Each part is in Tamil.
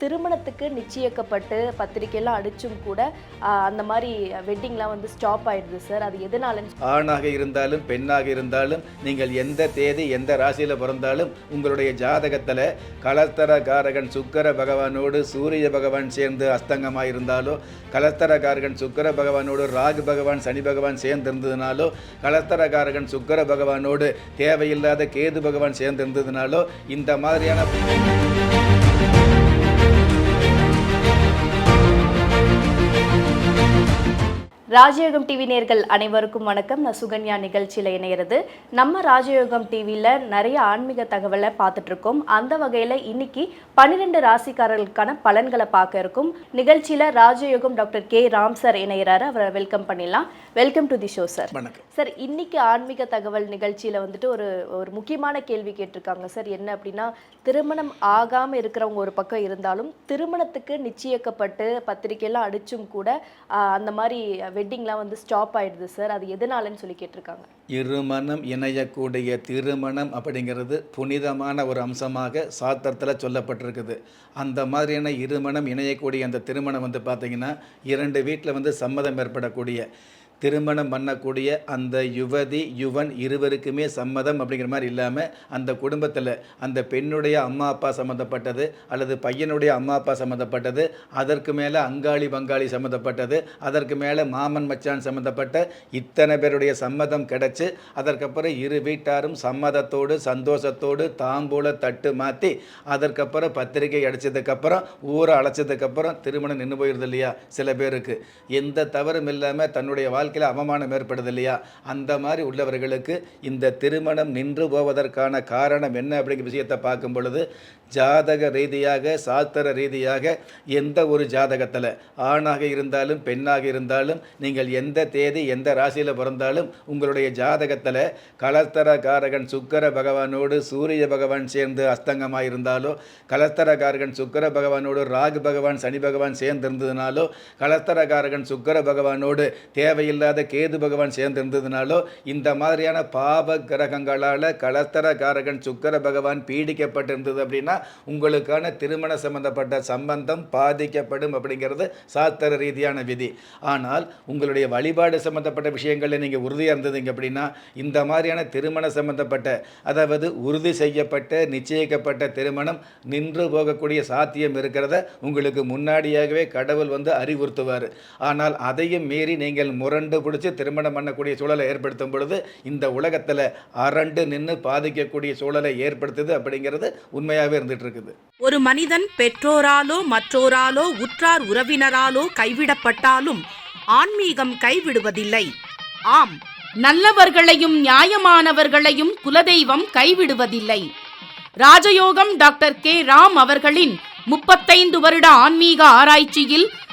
திருமணத்துக்கு நிச்சயிக்கப்பட்டு பத்திரிக்கையெல்லாம் அடிச்சும் கூட அந்த மாதிரி வெட்டிங்லாம் வந்து ஸ்டாப் ஆயிடுது சார். அது எதனால ஆணாக இருந்தாலும் பெண்ணாக இருந்தாலும் நீங்கள் எந்த தேதி எந்த ராசியில் பிறந்தாலும் உங்களுடைய ஜாதகத்தில் கலத்தரகாரகன் சுக்கர பகவானோடு சூரிய பகவான் சேர்ந்து அஸ்தங்கமாக இருந்தாலோ கலத்தரகாரகன் சுக்கர பகவானோடு ராகு பகவான் சனி பகவான் சேர்ந்திருந்ததுனாலோ கலத்தரகாரகன் சுக்கர பகவானோடு தேவையில்லாத கேது பகவான் சேர்ந்திருந்ததுனாலோ இந்த மாதிரியான ராஜயோகம் டிவி நேர்கள் அனைவருக்கும் வணக்கம். நான் சுகன்யா நிகழ்ச்சியில் இணையிறது. நம்ம ராஜயோகம் டிவியில் நிறைய ஆன்மீக தகவலை பார்த்துட்டு இருக்கோம். அந்த வகையில் இன்னைக்கு பன்னிரெண்டு ராசிக்காரர்களுக்கான பலன்களை பார்க்க இருக்கும். நிகழ்ச்சியில் ராஜயோகம் டாக்டர் கே. ராம் சார் இணைகிறாரு அவரை வெல்கம் பண்ணிடலாம். Welcome to the show sir. வணக்கம். சார் இன்னைக்கு ஆன்மீக தகவல் நிகழ்ச்சியில் வந்துட்டு ஒரு ஒரு முக்கியமான கேள்வி கேட்டிருக்காங்க. சார் என்ன அப்படின்னா திருமணம் ஆகாமல் இருக்கிறவங்க ஒரு பக்கம் இருந்தாலும் திருமணத்துக்கு நிச்சயிக்கப்பட்டு பத்திரிக்கையெல்லாம் அடிச்சும் கூட அந்த மாதிரி வெட்டிங்லாம் வந்து ஸ்டாப் ஆயிடுது சார். அது எதனாலன்னு சொல்லி கேட்டிருக்காங்க. இருமணம் இணையக்கூடிய திருமணம் அப்படிங்கிறது புனிதமான ஒரு அம்சமாக சாத்திரத்தில் சொல்லப்பட்டிருக்குது. அந்த மாதிரியான இருமணம் இணையக்கூடிய அந்த திருமணம் வந்து பார்த்திங்கன்னா இரண்டு வீட்டில் வந்து சம்மதம் ஏற்படக்கூடிய திருமணம் பண்ணக்கூடிய அந்த யுவதி யுவன் இருவருக்குமே சம்மதம் அப்படிங்கிற மாதிரி இல்லாமல் அந்த குடும்பத்தில் அந்த பெண்ணுடைய அம்மா அப்பா சம்மந்தப்பட்டது அல்லது பையனுடைய அம்மா அப்பா சம்மந்தப்பட்டது அதற்கு மேலே அங்காளி பங்காளி சம்மந்தப்பட்டது அதற்கு மேலே மாமன் மச்சான் சம்மந்தப்பட்ட இத்தனை பேருடைய சம்மதம் கிடச்சி அதற்கப்புறம் இரு வீட்டாரும் சம்மதத்தோடு சந்தோஷத்தோடு தாம்பூல தட்டு மாற்றி அதற்கப்புறம் பத்திரிகை அடித்ததுக்கப்புறம் ஊரை அழைச்சதுக்கப்புறம் திருமணம் நின்று போயிடுது இல்லையா சில பேருக்கு. எந்த தவறும் இல்லாமல் தன்னுடைய வாழ்க்கையில் அவமானம் ஏற்படுது இல்லையா அந்த மாதிரி உள்ளவர்களுக்கு இந்த திருமணம் நின்று போவதற்கான காரணம் என்ன அப்படிங்கிற விஷயத்தை பார்க்கும் பொழுது ஜாதக ரீதியாக சாஸ்திர ரீதியாக எந்த ஒரு ஜாதகத்தில் ஆணாக இருந்தாலும் பெண்ணாக இருந்தாலும் நீங்கள் எந்த தேதி எந்த ராசியில் பிறந்தாலும் உங்களுடைய ஜாதகத்தில் கலத்தரகாரகன் சுக்கர பகவானோடு சூரிய பகவான் சேர்ந்து அஸ்தங்கமாக இருந்தாலோ கலஸ்தரகாரகன் சுக்கர பகவானோடு ராகு பகவான் சனி பகவான் சேர்ந்திருந்ததுனாலோ கலஸ்தரகாரகன் சுக்கர பகவானோடு இல்லாத கேது பகவான் சேர்ந்திருந்ததுனாலோ இந்த மாதிரியான பாப கிரகங்களால் கலத்தரகாரகன் சுக்கர பகவான் பீடிக்கப்பட்டிருந்தது அப்படின்னா உங்களுக்கான திருமண சம்பந்தப்பட்ட சம்பந்தம் பாதிக்கப்படும் அப்படிங்கிறது சாஸ்திர ரீதியான விதி. ஆனால் உங்களுடைய வழிபாடு சம்பந்தப்பட்ட விஷயங்களில் நீங்கள் உறுதியாக இருந்ததுங்க அப்படின்னா இந்த மாதிரியான திருமண சம்பந்தப்பட்ட அதாவது உறுதி செய்யப்பட்ட நிச்சயிக்கப்பட்ட திருமணம் நின்று போகக்கூடிய சாத்தியம் இருக்கிறத உங்களுக்கு முன்னாடியாகவே கடவுள் வந்து அறிவுறுத்துவார். ஆனால் அதையும் மீறி நீங்கள் முரண்டு கண்டுபிடிச்சி திருமணம் பண்ணக்கூடிய சூழலை ஏற்படுத்தும் பொழுது இந்த உலகத்தில் அரண்டு நின்று பாதிக்கக்கூடிய சூழலை ஏற்படுத்துது அப்படிங்கிறது உண்மையாகவே இருந்துட்டு இருக்குது. ஒரு மனிதன் பெற்றோராலோ மற்றோராலோ உற்றார் உறவினராலோ கைவிடப்பட்டாலும் ஆன்மீகம் கைவிடுவதில்லை. ஆம் நல்லவர்களையும் நியாயமானவர்களையும் குலதெய்வம் கைவிடுவதில்லை. ராஜயோகம் டாக்டர் கே. ராம் அவர்களின் முப்பத்தைந்து வருட ஆன்மீக ஆராய்ச்சியில்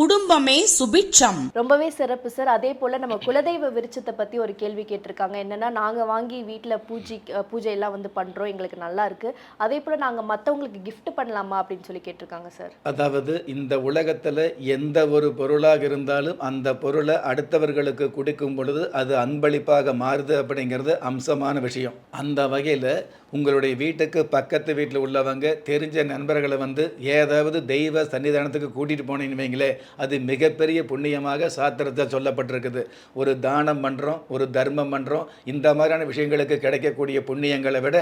குடும்பமே சுபிட்சம். ரொம்பவே சிறப்பு சார் அதே போல் நம்ம குலதெய்வ விருட்சத்தை பற்றி ஒரு கேள்வி கேட்டிருக்காங்க. என்னென்னா நாங்கள் வாங்கி வீட்டில் பூஜை பூஜையெல்லாம் வந்து பண்ணுறோம் எங்களுக்கு நல்லா இருக்கு. அதே போல் நாங்கள் மற்றவங்களுக்கு gift பண்ணலாமா அப்படின்னு சொல்லி கேட்டிருக்காங்க சார் அதாவது இந்த உலகத்தில் எந்த ஒரு பொருளாக இருந்தாலும் அந்த பொருளை அடுத்தவர்களுக்கு கொடுக்கும் பொழுது அது அன்பளிப்பாக மாறுது அப்படிங்கிறது அம்சமான விஷயம். அந்த வகையில் உங்களுடைய வீட்டுக்கு பக்கத்து வீட்டில் உள்ளவங்க தெரிஞ்ச நண்பர்களை வந்து ஏதாவது தெய்வ சன்னிதானத்துக்கு கூட்டிகிட்டு போனீங்கன்னு வைங்களே அது மிகப்பெரிய புண்ணியமாக சாத்திரத்தில் சொல்லப்பட்டிருக்குது. ஒரு தானம் பண்ணுறோம் ஒரு தர்மம் பண்ணுறோம் இந்த மாதிரியான விஷயங்களுக்கு கிடைக்கக்கூடிய புண்ணியங்களை விட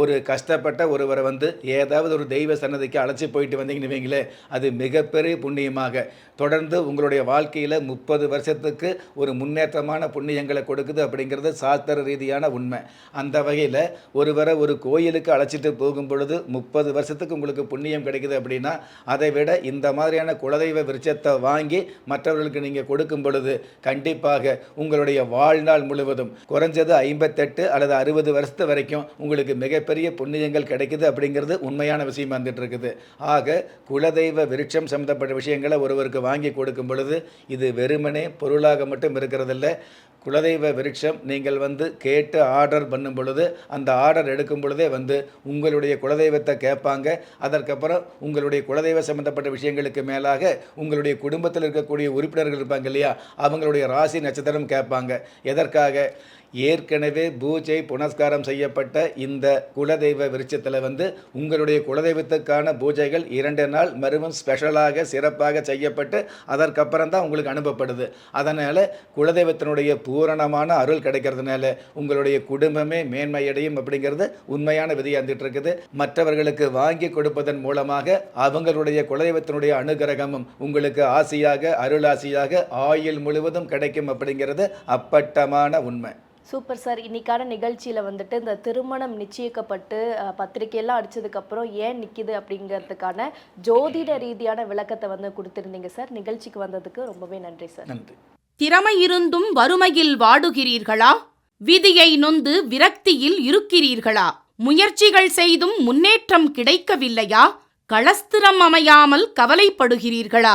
ஒரு கஷ்டப்பட்ட ஒருவரை வந்து ஏதாவது ஒரு தெய்வ சன்னதிக்கு அழைச்சி போயிட்டு வந்தீங்கன்னு வைங்களே அது மிகப்பெரிய புண்ணியமாக. தொடர்ந்து உங்களுடைய வாழ்க்கையில் முப்பது வருஷத்துக்கு ஒரு முன்னேற்றமான புண்ணியங்களை கொடுக்குது அப்படிங்கிறது சாஸ்திர ரீதியான உண்மை. அந்த வகையில் ஒருவரை ஒரு கோயிலுக்கு அழைச்சிட்டு போகும் பொழுது முப்பது வருஷத்துக்கு உங்களுக்கு புண்ணியம் கிடைக்குது அப்படின்னா அதை விட இந்த மாதிரியான குலதெய்வ விருட்சத்தை வாங்கி மற்றவர்களுக்கு நீங்கள் கொடுக்கும் பொழுது கண்டிப்பாக உங்களுடைய வாழ்நாள் முழுவதும் குறைஞ்சது ஐம்பத்தெட்டு அல்லது அறுபது வருஷத்து வரைக்கும் உங்களுக்கு மிகப்பெரிய புண்ணியங்கள் கிடைக்குது அப்படிங்கிறது உண்மையான விஷயம் வந்துட்டு இருக்குது ஆக குலதெய்வ விருட்சம் சம்மந்தப்பட்ட விஷயங்களை ஒருவருக்கு வாங்கி கொடுக்கும் பொழுது இது வெறுமனே பொருளாக மட்டும் இருக்கிறதில்ல. குலதெய்வ விருட்சம் நீங்கள் வந்து கேட்டு ஆர்டர் பண்ணும் பொழுது அந்த ஆர்டர் எடுக்கும் பொழுதே வந்து உங்களுடைய குலதெய்வத்தை கேட்பாங்க. அதற்கப்புறம் உங்களுடைய குலதெய்வ சம்பந்தப்பட்ட விஷயங்களுக்கு மேலாக உங்களுடைய குடும்பத்தில் இருக்கக்கூடிய உறுப்பினர்கள் இருப்பாங்க இல்லையா? அவங்களுடைய ராசி நட்சத்திரம் கேட்பாங்க. எதற்காக? ஏற்கனவே பூஜை புனஸ்காரம் செய்யப்பட்ட இந்த குலதெய்வ விருட்சத்தில் வந்து உங்களுடைய குலதெய்வத்துக்கான பூஜைகள் இரண்டு நாள் மறுவும் ஸ்பெஷலாக சிறப்பாக செய்யப்பட்டு அதற்கப்புறம் தான் உங்களுக்கு அனுப்பப்படுது. அதனால் குலதெய்வத்தினுடைய பூரணமான அருள் கிடைக்கிறதுனால உங்களுடைய குடும்பமே மேன்மையடையும் அப்படிங்கிறது உண்மையான விதியாக இருந்துட்டு இருக்குது மற்றவர்களுக்கு வாங்கி கொடுப்பதன் மூலமாக அவங்களுடைய குலதெய்வத்தினுடைய அனுகிரகமும் உங்களுக்கு ஆசியாக அருளாசியாக ஆயுள் முழுவதும் கிடைக்கும் அப்படிங்கிறது அப்பட்டமான உண்மை. Super sir. இன்னைக்கான நிகழ்ச்சியில வந்துட்டு இந்த திருமணம் நிச்சயிக்கப்பட்டு பத்திரிக்கையெல்லாம் அடிச்சதுக்கு அப்புறம் ஏன் நிக்குது அப்படிங்கிறதுக்கான ஜோதிட ரீதியான விளக்கத்தை வந்து கொடுத்திருந்தீங்க சார். நிகழ்ச்சிக்கு வந்ததுக்கு ரொம்பவே நன்றி சார். நன்றி. திறமை இருந்தும் வறுமையில் வாடுகிறீர்களா? விதியை நொந்து விரக்தியில் இருக்கிறீர்களா? முயற்சிகள் செய்தும் முன்னேற்றம் கிடைக்கவில்லையா? களஸ்திரம் அமையாமல் கவலைப்படுகிறீர்களா?